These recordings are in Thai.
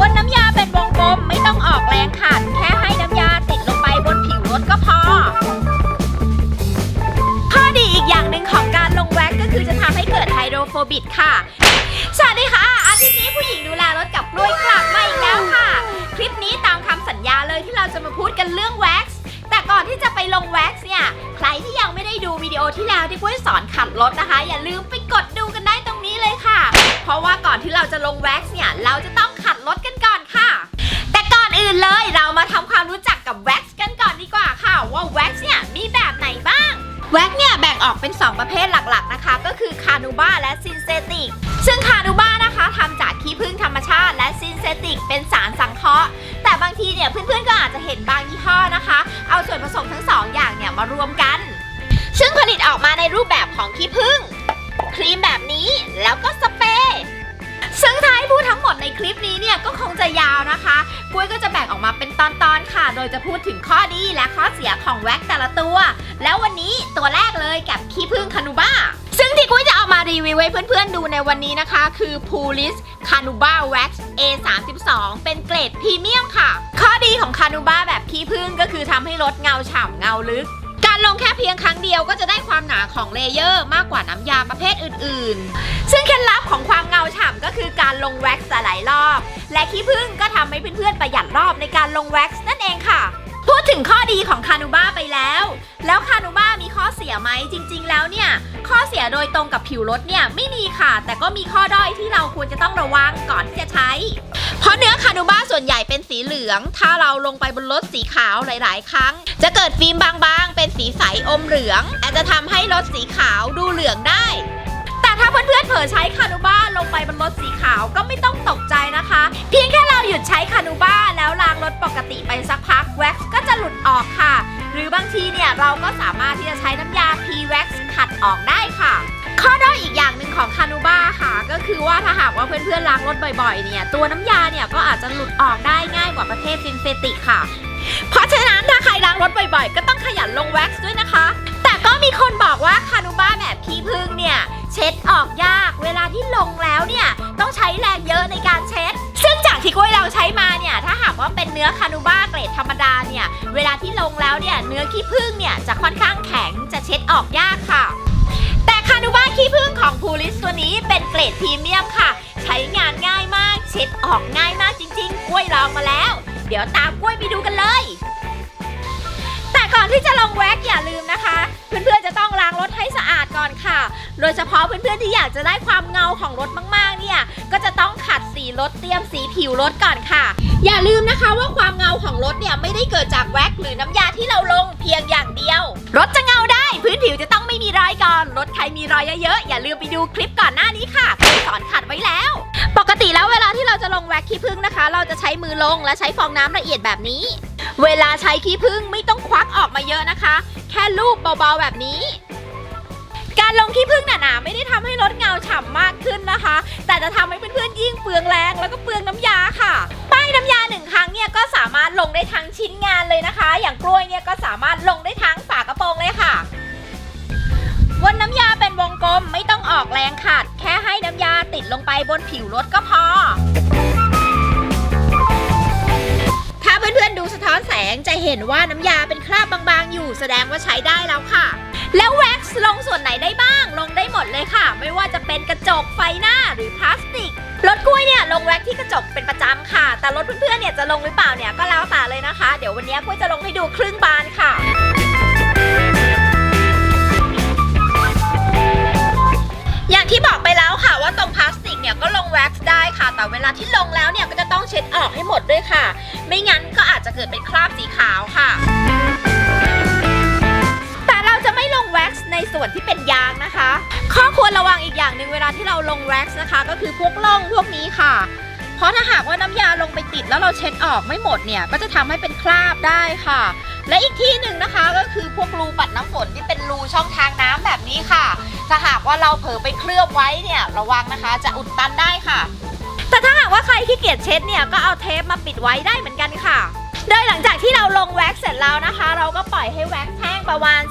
วนน้ำยาเป็นวงกลมไม่ต้องออกแรงขัดแค่ให้น้ำยาติดลงไปบนผิวรถก็พอ ข้อดีอีกอย่างหนึ่งของการลงแว็กก็คือจะทำให้เกิดไฮโดรโฟบิกค่ะ สวัสดีค่ะ อาทิตย์นี้ผู้หญิงดูแลรถกับกล้วยกลับมาอีกแล้วค่ะ คลิปนี้ตามคำสัญญาเลยที่เราจะมาพูดกันเรื่องแว็กซ์แต่ก่อนที่จะไปลงแว็กซ์เนี่ยใครที่ยังไม่ได้ดูวิดีโอที่แล้วที่กล้วยสอนขับรถนะคะ อย่าลืมไปกดดูกันได้ตรงนี้เลยค่ะ เพราะว่าก่อนที่เราจะลงแว็กซ์เนี่ย เราจะต้องขัดรถกันก่อนค่ะ แต่ก่อนอื่นเลยเรามาทำความรู้จักกับแว็กซ์กันก่อนดีกว่าค่ะ ว่าแว็กซ์เนี่ยมีแบบไหนบ้าง แว็กซ์เนี่ยแบ่งออกเป็น 2 ประเภทหลักๆนะคะ ก็คือคานูบ้าและซินเซติก ซึ่งคานูบ้านะคะทำจากขี้ผึ้งธรรมชาติ และซินเซติกเป็นสารสังเคราะห์แต่บางทีเนี่ยเพื่อนๆก็อาจจะเห็นบางยี่ห้อนะคะ เอาส่วนผสมทั้งสองอย่างเนี่ยมารวมกัน ซึ่งผลิตออกมาในรูปแบบของขี้ผึ้ง ครีมแบบนี้ แล้วก็สเปรย์ซึ่งท้ายพูดทั้งหมดในคลิปนี้เนี่ยก็คงจะยาวนะคะกล้วยก็จะแบ่งออกมาเป็นตอนๆค่ะ โดยจะพูดถึงข้อดีและข้อเสียของแว็กแต่ละตัว แล้ววันนี้ตัวแรกเลยกับขี้ผึ้งคานูบ้า ซึ่งที่กุ้ยจะเอามารีวิวให้เพื่อนๆดูในวันนี้นะคะ คือ Pulis Canuba Wax A32 เป็นเกรดพรีเมียมค่ะ ข้อดีของคานูบ้าแบบขี้ผึ้งก็คือทำให้ลดเงาฉ่ำเงาลึก ลงแค่เพียงครั้งเดียวก็จะได้ความหนาของเลเยอร์มากกว่าน้ำยาประเภทอื่นๆ ซึ่งเคล็ดลับของความเงาฉ่ำก็คือการลงแว็กซ์หลายรอบ และขี้ผึ้งก็ทำให้เพื่อนๆประหยัดรอบในการลงแว็กซ์นั่นเองค่ะ พูดถึงข้อดีของคานูบ้าไปแล้ว แล้วคานูบ้ามีข้อเสียไหมจริง ๆ แล้วเนี่ย ข้อเสียโดยตรงกับผิวรถเนี่ยไม่มีค่ะ แต่ก็มีข้อด้อยที่เราควรจะต้องระวังก่อนที่จะใช้ เพราะเนื้อ ส่วนใหญ่เป็นสีเหลือง ถ้าเราลงไปบนรถสีขาวหลาย ๆ ครั้ง จะเกิดฟิล์มบางๆ เป็นสีใสอมเหลืองอาจจะทำให้รถสีขาวดูเหลืองได้ แต่ถ้าเพื่อนๆเผลอใช้คานูบ้าลงไปบนรถสีขาวก็ไม่ต้องตกใจนะคะ เพียงแค่เราหยุดใช้คานูบ้าแล้วล้างรถปกติไปสักพักแว็กซ์ก็จะหลุดออกค่ะ หรือบางทีเนี่ยเราก็สามารถที่จะใช้น้ำยา P-Wax ขัดออกได้ค่ะ ข้อด้อยอีกอย่างหนึ่งของคานูบ้าค่ะ ก็คือว่าถ้าหากว่าเพื่อนๆล้างรถบ่อยๆ เนี่ย ตัวน้ำยาเนี่ยก็อาจจะหลุดออกได้ง่ายกว่าประเภทซินเทติกค่ะ เพราะฉะนั้นถ้าใครล้างรถบ่อยๆ ก็ต้องขยันลงแว็กซ์ด้วยนะคะ แต่ก็มีคนบอกว่าคานูบ้าแบบขี้ผึ้งเนี่ยเช็ดออกยาก เวลาที่ลงแล้วเนี่ยต้องใช้แรงเยอะในการเช็ด จากที่กุ้วยเราใช้มาเนี่ย ถ้าหากว่าเป็นเนื้อคานูบ้าเกรดธรรมดาเนี่ย เวลาที่ลงแล้วเนี่ย เนื้อขี้ผึ้งเนี่ยจะค่อนข้างแข็ง จะเช็ดออกยากค่ะ แต่คานูบ้าขี้ผึ้งของพูลิสตัวนี้เป็นเกรดพรีเมียมค่ะ ใช้งานง่ายมาก เช็ดออกง่ายมากจริง ๆ กล้วยลองมาแล้ว เดี๋ยวตามกล้วยไปดูกันเลย แต่ก่อนที่จะลง โดยเฉพาะเพื่อนๆที่อยากจะได้ความเงาของรถมากๆเนี่ย ก็จะต้องขัดสีรถเตรียมสีผิวรถก่อนค่ะ อย่าลืมนะคะว่าความเงาของรถเนี่ยไม่ได้เกิดจากแว็กหรือน้ำยาที่เราลงเพียงอย่างเดียว รถจะเงาได้ พื้นผิวจะต้องไม่มีรอยก่อน รถใครมีรอยเยอะๆอย่าลืมไปดูคลิปก่อนหน้านี้ค่ะเคยสอนขัดไว้แล้ว ปกติแล้วเวลาที่เราจะลงแว็กขี้ผึ้งนะคะ เราจะใช้มือลงและใช้ฟองน้ำละเอียดแบบนี้ เวลาใช้ขี้ผึ้งไม่ต้องควักออกมาเยอะนะคะ แค่ลูบเบาๆแบบนี้ การลงขี้ผึ้งหนาๆไม่ได้ทำให้รถเงาฉ่ำมากขึ้นนะคะ แต่จะทำให้เพื่อนๆยิ่งเปลืองแรงแล้วก็เปลืองน้ำยาค่ะ ป้ายน้ำยาหนึ่งครั้งเนี่ยก็สามารถลงได้ทั้งชิ้นงานเลยนะคะ อย่างกล้วยเนี่ยก็สามารถลงได้ทั้งฝากระโปรงเลยค่ะวนน้ำยาเป็นวงกลมไม่ต้องออกแรงขัดแค่ให้น้ำยาติดลงไปบนผิวรถก็พอ ถ้าเพื่อนๆดูสะท้อนแสงจะเห็นว่าน้ำยาเป็นคราบบางๆอยู่แสดงว่าใช้ได้แล้วค่ะ แล้วแว็กซ์ลงส่วนไหนได้บ้าง ลงได้หมดเลยค่ะ ไม่ว่าจะเป็นกระจกไฟหน้าหรือพลาสติกรถกล้วยเนี่ยลงแว็กที่กระจกเป็นประจำค่ะ แต่รถเพื่อนๆเนี่ยจะลงหรือเปล่าเนี่ยก็แล้วแต่เลยนะคะ เดี๋ยววันนี้กล้วยจะลงให้ดูครึ่งบานค่ะอย่างที่บอกไปแล้วค่ะว่าตรงพลาสติกเนี่ยก็ลงแว็กซ์ได้ค่ะ แต่เวลาที่ลงแล้วเนี่ยก็จะต้องเช็ดออกให้หมดด้วยค่ะ ไม่งั้นก็อาจจะเกิดเป็นคราบสีขาวค่ะ็กซ์ในส่วนที่เป็นยางนะคะ ข้อควรระวังอีกอย่างหนึ่งเวลาที่เราลงแว็กซ์นะคะ ก็คือพวกล่องพวกนี้ค่ะ เพราะถ้าหากว่าน้ำยาลงไปติดแล้วเราเช็ดออกไม่หมดเนี่ย ก็จะทำให้เป็นคราบได้ค่ะ และอีกที่หนึ่งนะคะก็คือพวกรูปัดน้ำฝนที่เป็นรูช่องทางน้ำแบบนี้ค่ะ ถ้าหากว่าเราเผลอไปเคลือบไว้เนี่ยระวังนะคะจะอุดตันได้ค่ะแต่ถ้าหากว่าใครขี้เกียจเช็ดเนี่ยก็เอาเทปมาปิดไว้ได้เหมือนกันค่ะ โดยหลังจากที่เราลงแว็กซ์เสร็จแล้วนะคะ เราก็ปล่อยให้แว็กซ์แห้ ประมาณ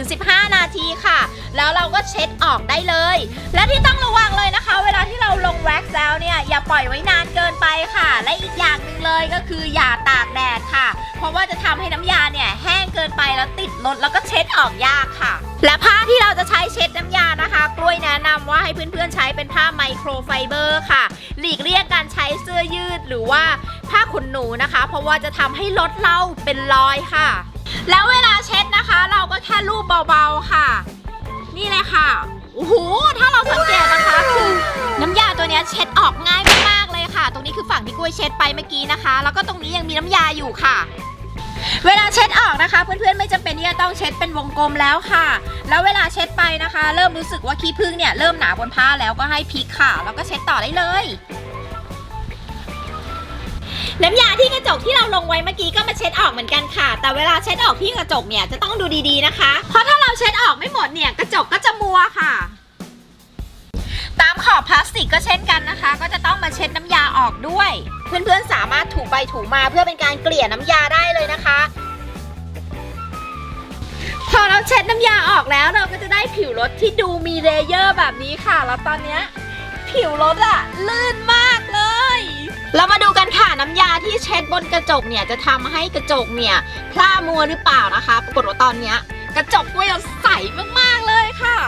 10-15 นาทีค่ะ แล้วเราก็เช็ดออกได้เลย และที่ต้องระวังเลยนะคะ เวลาที่เราลงแว็กซ์แล้วเนี่ยอย่าปล่อยไว้นานเกินไปค่ะ และอีกอย่างหนึ่งเลยก็คืออย่าตากแดดค่ะ เพราะว่าจะทำให้น้ำยาเนี่ยแห้งเกินไปแล้วติดรถแล้วก็เช็ดออกยากค่ะ และผ้าที่เราจะใช้เช็ดน้ำยานะคะ กล้วยแนะนำว่าให้เพื่อนๆใช้เป็นผ้าไมโครไฟเบอร์ค่ะ หลีกเลี่ยงการใช้เสื้อยืดหรือว่าผ้าขนหนูนะคะ เพราะว่าจะทำให้รถเราเป็นรอยค่ะ แล้วเวลาเช็ดนะคะ เราก็แค่ลูบเบาๆค่ะ นี่เลยค่ะโอ้โหถ้าเราสังเกตนะคะคือน้ำยาตัวนี้เช็ดออกง่ายมากๆเลยค่ะ ตรงนี้คือฝั่งที่กล้วยเช็ดไปเมื่อกี้นะคะ แล้วก็ตรงนี้ยังมีน้ำยาอยู่ค่ะ เวลาเช็ดออกนะคะ เพื่อนๆไม่จำเป็นที่จะต้องเช็ดเป็นวงกลมแล้วค่ะ แล้วเวลาเช็ดไปนะคะ เริ่มรู้สึกว่าขี้ผึ้งเนี่ยเริ่มหนาบนผ้าแล้วก็ให้พลิกค่ะ แล้วก็เช็ดต่อได้เลย น้ำยาที่กระจกที่เราลงไว้เมื่อกี้ก็มาเช็ดออกเหมือนกันค่ะ แต่เวลาเช็ดออกที่กระจกเนี่ยจะต้องดูดีๆนะคะ เพราะถ้าเราเช็ดออกไม่หมดเนี่ยกระจกก็จะมัวค่ะ ตามขอบพลาสติกก็เช่นกันนะคะ ก็จะต้องมาเช็ดน้ำยาออกด้วย เพื่อนๆสามารถถูไปถูมาเพื่อเป็นการเกลี่ยน้ำยาได้เลยนะคะ พอเราเช็ดน้ำยาออกแล้วเราก็จะได้ผิวรถที่ดูมีเลเยอร์แบบนี้ค่ะ แล้วตอนเนี้ยผิวรถอะลื่นมาก เรามาดูกันค่ะน้ำยาที่เช็ดบนกระจกเนี่ยจะทำให้กระจกเนี่ยพร่ามัวหรือเปล่านะคะ ปรากฏว่าตอนเนี้ยกระจกกล้วยเราใสมากๆเลยค่ะ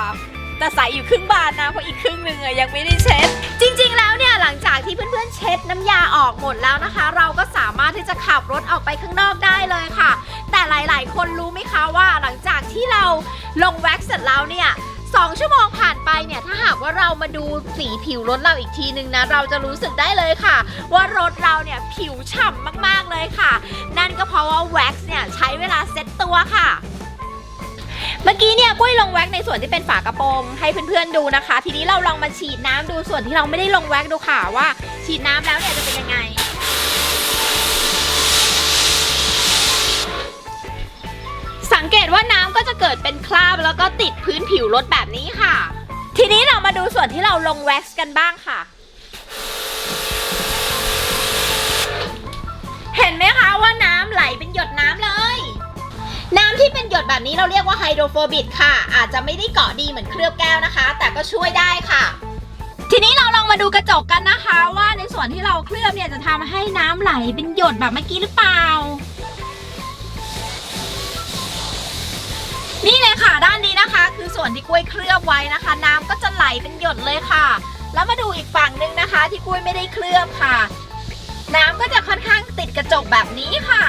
แต่ใสอยู่ครึ่งบานนะเพราะอีกครึ่งหนึ่งยังไม่ได้เช็ด จริง ๆ แล้วเนี่ยหลังจากที่เพื่อนๆเช็ดน้ำยาออกหมดแล้วนะคะ เราก็สามารถที่จะขับรถออกไปข้างนอกได้เลยค่ะ แต่หลาย ๆ คนรู้ไหมคะว่าหลังจากที่เราลงแว็กซ์เสร็จแล้วเนี่ย สองชั่วโมงผ่านไปเนี่ยถ้าหากว่าเรามาดูสีผิวรถเราอีกทีนึงนะ เราจะรู้สึกได้เลยค่ะ ว่ารถเราเนี่ยผิวฉ่ำมากๆเลยค่ะ นั่นก็เพราะว่าแว็กซ์เนี่ยใช้เวลาเซ็ตตัวค่ะเมื่อกี้เนี่ยกุ้ยลงแว็กซ์ในส่วนที่เป็นฝากระโปรงให้เพื่อนๆดูนะคะ ทีนี้เราลองมาฉีดน้ำดูส่วนที่เราไม่ได้ลงแว็กซ์ดูค่ะว่า ฉีดน้ำแล้วเนี่ยจะเป็นยังไง ตว่าน้ำก็จะเกิดเป็นคราบแล้วก็ติดพื้นผิวรถแบบนี้ค่ะ ทีนี้เรามาดูส่วนที่เราลงแว็กซ์กันบ้างค่ะ เห็นไหมคะว่าน้ำไหลเป็นหยดน้ำเลย น้ำที่เป็นหยดแบบนี้เราเรียกว่าไฮโดรโฟบิกค่ะ อาจจะไม่ได้เกาะดีเหมือนเคลือบแก้วนะคะ แต่ก็ช่วยได้ค่ะ ทีนี้เราลองมาดูกระจกกันนะคะ ว่าในส่วนที่เราเคลือบเนี่ยจะทำให้น้ำไหลเป็นหยดแบบเมื่อกี้หรือเปล่า นี่เลยค่ะ ด้านนี้นะคะ คือส่วนที่กล้วยเคลือบไว้นะคะ น้ำก็จะไหลเป็นหยดเลยค่ะ แล้วมาดูอีกฝั่งหนึ่งนะคะ ที่กล้วยไม่ได้เคลือบค่ะ น้ำก็จะค่อนข้างติดกระจกแบบนี้ค่ะ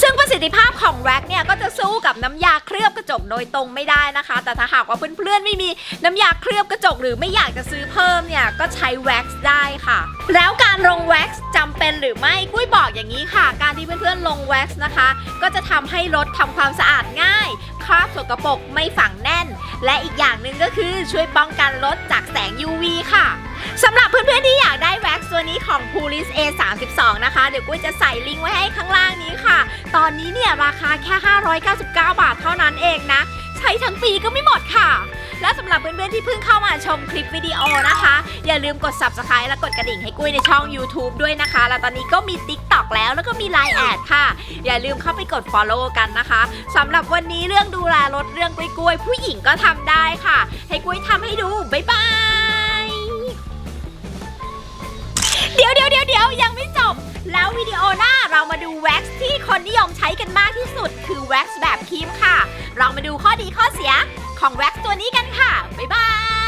ซึ่งประสิทธิภาพของแว็กเนี่ยก็จะสู้กับน้ำยาเคลือบกระจกโดยตรงไม่ได้นะคะ แต่ถ้าหากว่าเพื่อนๆไม่มีน้ำยาเคลือบกระจกหรือไม่อยากจะซื้อเพิ่มเนี่ยก็ใช้แว็กซ์ได้ค่ะ แล้วการลงแว็กซ์จำเป็นหรือไม่กุ้ยบอกอย่างนี้ค่ะ การที่เพื่อนๆลงแว็กซ์นะคะ ก็จะทำให้รถทำความสะอาดง่าย คราบสกปรกไม่ฝังแน่น และอีกอย่างหนึ่งก็คือช่วยป้องกันรถจากแสง UV ค่ะสำหรับเพื่อนๆที่อยากได้แว็กซ์ตัวนี้ของ Pulis A32 นะคะ เดี๋ยวกุ้ยจะใส่ลิงก์ไว้ให้ข้างล่างนี้ค่ะ ตอนนี้เนี่ยราคาแค่ 599 บาทเท่านั้นเองนะ ใช้ทั้งปีก็ไม่หมดค่ะ และสำหรับเพื่อนๆที่เพิ่งเข้ามาชมคลิปวิดีโอนะคะ อย่าลืมกด subscribe และกดกระดิ่งให้กุ้ยในช่อง YouTube ด้วยนะคะ แล้วตอนนี้ก็มี TikTok แล้วแล้วก็มี Line แอดค่ะ อย่าลืมเข้าไปกด follow กันนะคะสำหรับวันนี้เรื่องดูแลรถเรื่องกล้วยๆผู้หญิงก็ทำได้ค่ะ ให้กุ้ยทำให้ดูบ๊ายบายเดี๋ยวเดี๋ยวเดี๋ยวเดี๋ยวยังไม่จบ แล้ววิดีโอหน้าเรามาดูแว็กซ์ที่คนนิยมใช้กันมากที่สุดคือแว็กซ์แบบครีมค่ะ ลองมาดูข้อดีข้อเสียของแว็กซ์ตัวนี้กันค่ะ บ๊ายบาย